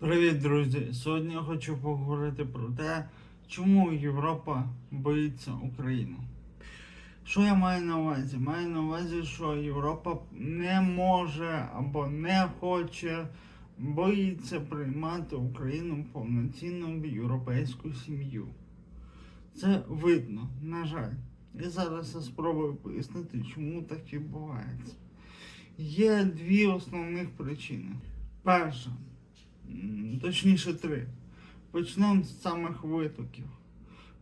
Привіт, друзі! Сьогодні я хочу поговорити про те, чому Європа боїться України. Що я маю на увазі? Маю на увазі, що Європа не може або не хоче, боїться приймати Україну повноцінно в європейську сім'ю. Це видно, на жаль. І зараз я спробую пояснити, чому так відбувається. Є дві основних причини. Перша. М, Точніше три. Почнемо з самих витоків.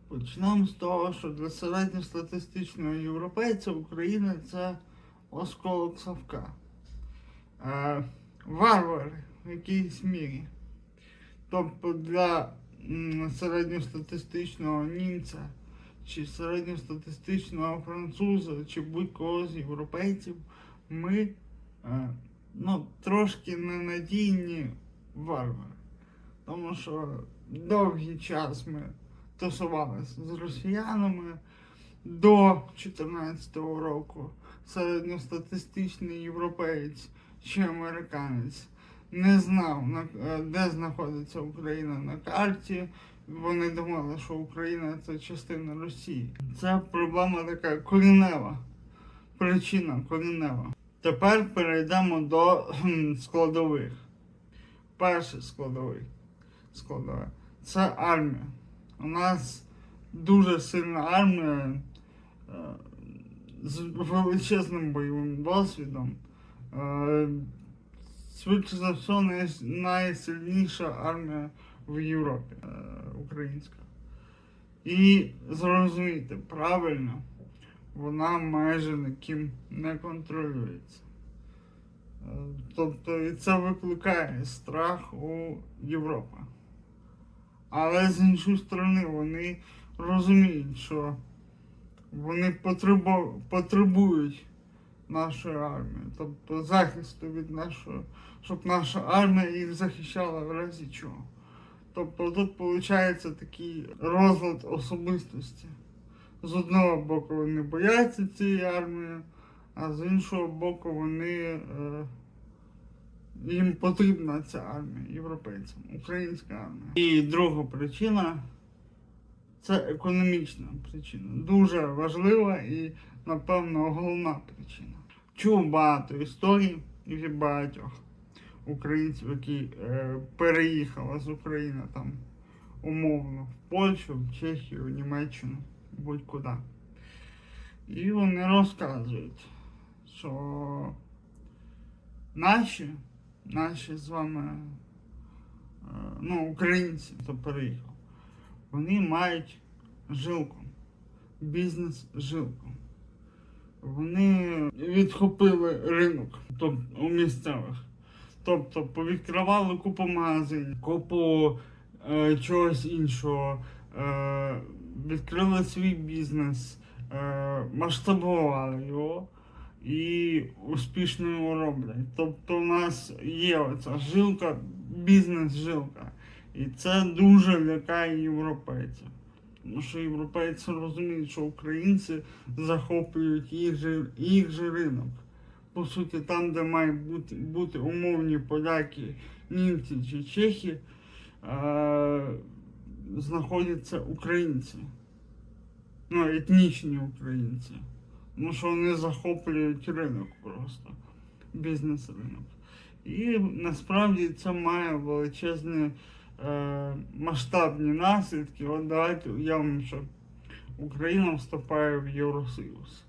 Почнемо з того, що для середньостатистичного європейця Україна це осколок совка. Е, варвари в якійсь мірі. Тобто для середньостатистичного німця чи середньостатистичного француза чи будь-кого з європейців ми е, ну, трошки ненадійні варвари. Тому що довгий час ми тусувалися з росіянами до 2014 року. Середньостатистичний європеєць чи американець не знав, е, де знаходиться Україна на карті. Вони думали, що Україна це частина Росії. Це проблема така корінева. Причина корінева. Тепер перейдемо до складових. Перший складовий складова це армія. У нас дуже сильна армія е, з величезним бойовим досвідом. Е, Швидше за все, найсильніша армія в Європі е, українська. І зрозумійте, правильно, вона майже ніким не контролюється. Тобто і це викликає страх у Європи. Але з іншої сторони вони розуміють, що вони потребу- потребують нашої армії, тобто захисту від нашої, щоб наша армія їх захищала в разі чого. Тобто тут виходить такий розлад особистості. З одного боку вони бояться цієї армії, а з іншого боку вони. Е, їм потрібна ця армія європейцям, українська армія. І друга причина це економічна причина. Дуже важлива і, напевно, головна причина. Чув багато історій від багатьох українців, які е, переїхали з України там умовно в Польщу, в Чехію, в Німеччину, будь-куди. І вони розказують, що наші наші з вами е, ну, українці, хто переїхав, вони мають жилку, бізнес жилку. Вони відхопили ринок тобто, у місцевих. Тобто повідкривали купу магазинів, купу е, чогось іншого, е, відкрили свій бізнес, е, масштабували його і успішно його роблять. Тобто у нас є оця жилка, бізнес-жилка. І це дуже лякає європейців. Тому що європейці розуміють, що українці захоплюють їх же, їх же ринок. По суті, там, де мають бути, бути умовні поляки, німці чи чехи, е- знаходяться українці. Ну, етнічні українці. Ну, що вони захоплюють ринок просто, бізнес-ринок. І насправді це має величезні е, масштабні наслідки. От давайте уявимо, що Україна вступає в Євросоюз.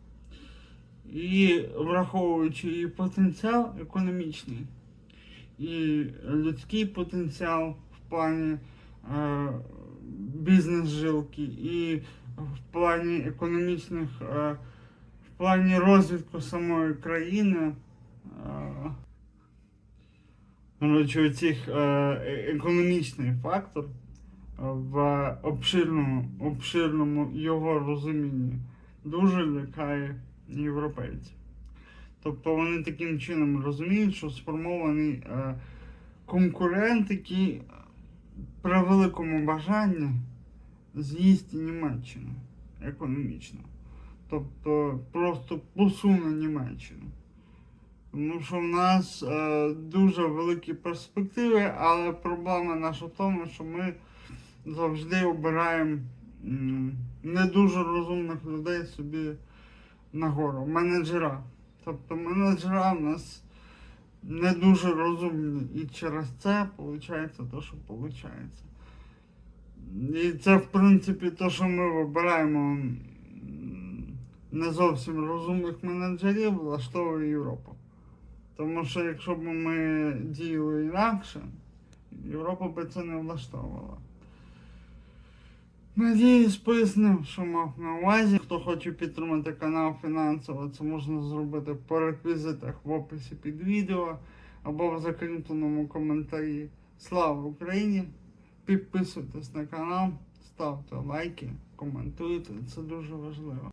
І враховуючи її потенціал економічний і людський потенціал в плані е, бізнес-жилки, і в плані економічних. Е, плані розвитку самої країни. е, Коротше, цих економічний фактор е, в обширному, обширному його розумінні дуже лякає європейців. Тобто вони таким чином розуміють, що сформований е, конкурент, який при великому бажанні з'їсти Німеччину економічно. Тобто просто посуне Німеччину. Тому що в нас е, дуже великі перспективи, але проблема наша в тому, що ми завжди обираємо не дуже розумних людей собі нагору, менеджера. Тобто менеджера в нас не дуже розумні. І через це виходить те, що виходить. І це, в принципі, те, що ми вибираємо не зовсім розумних менеджерів, влаштовує Європа. Тому що якщо б ми діяли інакше, Європа би це не влаштовувала. Надіюсь, пояснив, що мав на увазі. Хто хоче підтримати канал фінансово, це можна зробити по реквізитах в описі під відео або в закріпленому коментарі. Слава Україні! Підписуйтесь на канал, ставте лайки, коментуйте, це дуже важливо.